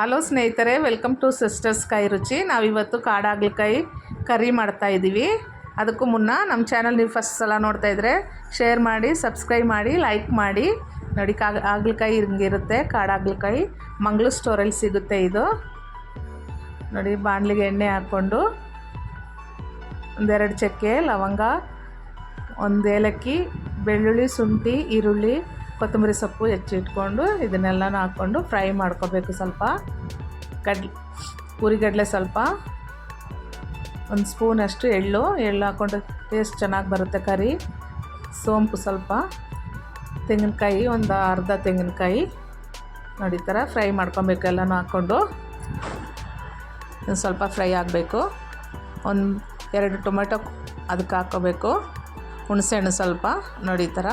Hello ಸ್ನೇಹಿತರೆ welcome to sisters ಕೈ ರುಚಿ ನಾವಿವತ್ತು ಕಾಡಾಗ್ಲಿಕಾಯಿ ಕರಿ ಮಾಡ್ತಾ ಇದ್ದೀವಿ ಅದಕ್ಕೂ ಮುನ್ನ ನಮ್ಮ ಚಾನಲ್ ನೀವು ಫಸ್ಟ್ ಸಲ ನೋಡ್ತಾ ಇದ್ರೆ ಶೇರ್ ಮಾಡಿ ಸಬ್ಸ್ಕ್ರೈಬ್ ಮಾಡಿ ಲೈಕ್ ಮಾಡಿ. ನೋಡಿ ಕಾ ಆಗ್ಲಕಾಯಿ ಹಿಂಗಿರುತ್ತೆ, ಕಾಡಾಗ್ಲಕಾಯಿ. ಮಂಗ್ಳೂರು ಸ್ಟೋರಲ್ಲಿ ಸಿಗುತ್ತೆ ಇದು. ನೋಡಿ, ಬಾಣಲಿಗೆ ಎಣ್ಣೆ ಹಾಕ್ಕೊಂಡು ಒಂದೆರಡು ಚಕ್ಕೆ ಲವಂಗ, ಒಂದು ಏಲಕ್ಕಿ, ಬೆಳ್ಳುಳ್ಳಿ, ಶುಂಠಿ, ಈರುಳ್ಳಿ ಕೊತ್ತಂಬರಿ ಸೊಪ್ಪು ಹೆಚ್ಚಿಟ್ಕೊಂಡು ಇದನ್ನೆಲ್ಲನೂ ಹಾಕ್ಕೊಂಡು ಫ್ರೈ ಮಾಡ್ಕೋಬೇಕು ಸ್ವಲ್ಪ. ಕಡ್ಲೆ, ಉರಿಗಡಲೆ ಸ್ವಲ್ಪ. ಒಂದು ಸ್ಪೂನಷ್ಟು ಎಳ್ಳು ಎಳ್ಳು ಹಾಕ್ಕೊಂಡು ಟೇಸ್ಟ್ ಚೆನ್ನಾಗಿ ಬರುತ್ತೆ ಕರಿ. ಸೋಂಪು ಸ್ವಲ್ಪ. ತೆಂಗಿನಕಾಯಿ, ಒಂದು ಅರ್ಧ ತೆಂಗಿನಕಾಯಿ. ನೋಡಿ ಥರ ಫ್ರೈ ಮಾಡ್ಕೊಬೇಕು ಎಲ್ಲನೂ ಹಾಕ್ಕೊಂಡು. ಸ್ವಲ್ಪ ಫ್ರೈ ಆಗಬೇಕು. ಒಂದು ಎರಡು ಟೊಮೆಟೊ ಅದಕ್ಕೆ ಹಾಕ್ಕೋಬೇಕು. ಹುಣಸೆಹಣ್ಣು ಸ್ವಲ್ಪ. ನೋಡಿ ಥರ.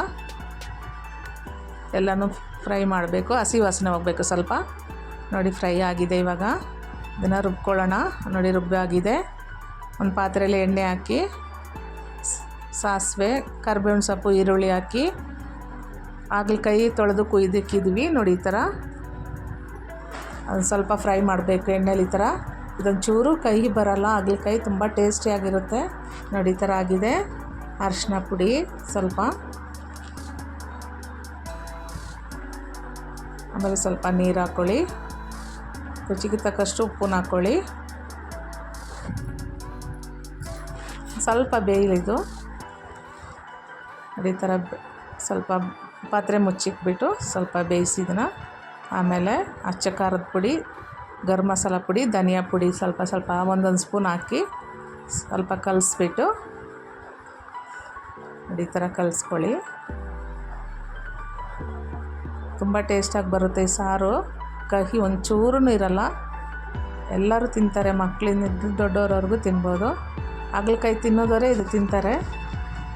ಎಲ್ಲನೂ ಫ್ರೈ ಮಾಡಬೇಕು. ಹಸಿ ವಾಸನೆ ಹೋಗಬೇಕು ಸ್ವಲ್ಪ. ನೋಡಿ, ಫ್ರೈ ಆಗಿದೆ ಇವಾಗ. ಇದನ್ನು ರುಬ್ಕೊಳ್ಳೋಣ. ನೋಡಿ ರುಬ್ಬಾಗಿದೆ ಒಂದು ಪಾತ್ರೆಯಲ್ಲಿ ಎಣ್ಣೆ ಹಾಕಿ ಸಾಸಿವೆ, ಕರ್ಬೇವಿನ ಸೊಪ್ಪು, ಈರುಳ್ಳಿ ಹಾಕಿ, ಹಾಗಲಕಾಯಿ ತೊಳೆದು ಕುಯ್ದಿಕ್ಕಿದ್ವಿ. ನೋಡಿ, ಈ ಥರ ಸ್ವಲ್ಪ ಫ್ರೈ ಮಾಡಬೇಕು ಎಣ್ಣೆಲಿ ಈ ಥರ ಇದೊಂದು ಚೂರು ಕೈಗೆ ಬರೋಲ್ಲ. ಹಾಗಲಕಾಯಿ ತುಂಬ ಟೇಸ್ಟಿಯಾಗಿರುತ್ತೆ ನೋಡಿ, ಈ ಥರ ಆಗಿದೆ. ಅರಿಶಿನ ಪುಡಿ ಸ್ವಲ್ಪ. ಆಮೇಲೆ ಸ್ವಲ್ಪ ನೀರು ಹಾಕ್ಕೊಳ್ಳಿ ರುಚಿಗೆ ತಕ್ಕಷ್ಟು ಉಪ್ಪನ್ನ ಹಾಕ್ಕೊಳ್ಳಿ ಸ್ವಲ್ಪ ಬೇಯಲಿದು ಅದೇ ಥರ ಸ್ವಲ್ಪ ಪಾತ್ರೆ ಮುಚ್ಚಿಕ್ಬಿಟ್ಟು ಸ್ವಲ್ಪ ಬೇಯಿಸಿದನ. ಆಮೇಲೆ ಅಚ್ಚ ಖಾರದ ಪುಡಿ, ಗರಂ ಮಸಾಲ ಪುಡಿ, ಧನಿಯಾ ಪುಡಿ ಸ್ವಲ್ಪ ಸ್ವಲ್ಪ ಒಂದೊಂದು ಸ್ಪೂನ್ ಹಾಕಿ ಸ್ವಲ್ಪ ಕಲಿಸ್ಬಿಟ್ಟು ಈ ಥರ ಕಲಿಸ್ಕೊಳ್ಳಿ. ತುಂಬ ಟೇಸ್ಟಾಗಿ ಬರುತ್ತೆ ಈ ಸಾರು. ಕಹಿ ಒಂಚೂರೂ ಇರಲ್ಲ ಎಲ್ಲರೂ ತಿಂತಾರೆ ಮಕ್ಕಳಿಂದ ದೊಡ್ಡವ್ರವ್ರಿಗೂ ತಿನ್ಬೋದು. ಹಾಗಲಕಾಯಿ ತಿನ್ನೋದವರೇ ಇದು ತಿಂತಾರೆ.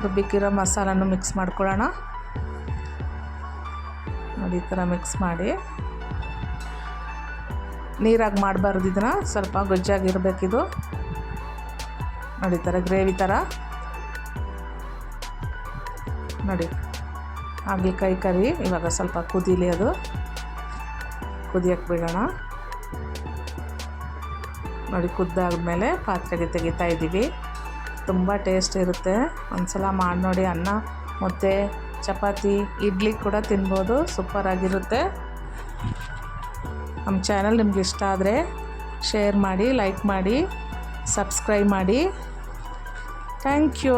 ರುಬ್ಬಿಕ್ಕಿರೋ ಮಸಾಲನೂ ಮಿಕ್ಸ್ ಮಾಡ್ಕೊಳ್ಳೋಣ. ನೋಡಿ, ಈ ಥರ ಮಿಕ್ಸ್ ಮಾಡಿ. ನೀರಾಗಿ ಮಾಡಬಾರ್ದು ಇದನ್ನು, ಸ್ವಲ್ಪ ಗೊಜ್ಜಾಗಿರಬೇಕಿದು. ನೋಡಿ ಥರ ಗ್ರೇವಿ ಥರ. ನೋಡಿ ಹಾಗಲಕಾಯಿ ಕರಿ. ಇವಾಗ ಸ್ವಲ್ಪ ಕುದೀಲಿ ಅದು. ಕುದಿಯಕ್ಕೆ ಬಿಡೋಣ. ನೋಡಿ, ಕುದ್ದಾದ್ಮೇಲೆ ಪಾತ್ರೆಗೆ ತೆಗಿತಾ ಇದ್ದೀವಿ. ತುಂಬ ಟೇಸ್ಟ್ ಇರುತ್ತೆ. ಒಂದು ಸಲ ಮಾಡಿ ನೋಡಿ, ಅನ್ನ, ಮುದ್ದೆ, ಚಪಾತಿ, ಇಡ್ಲಿ ಕೂಡ ತಿನ್ಬೋದು. ಸೂಪರಾಗಿರುತ್ತೆ ನಮ್ಮ ಚಾನಲ್ ನಿಮ್ಗೆ ಇಷ್ಟ ಆದರೆ ಶೇರ್ ಮಾಡಿ, ಲೈಕ್ ಮಾಡಿ, ಸಬ್ಸ್ಕ್ರೈಬ್ ಮಾಡಿ. Thank you.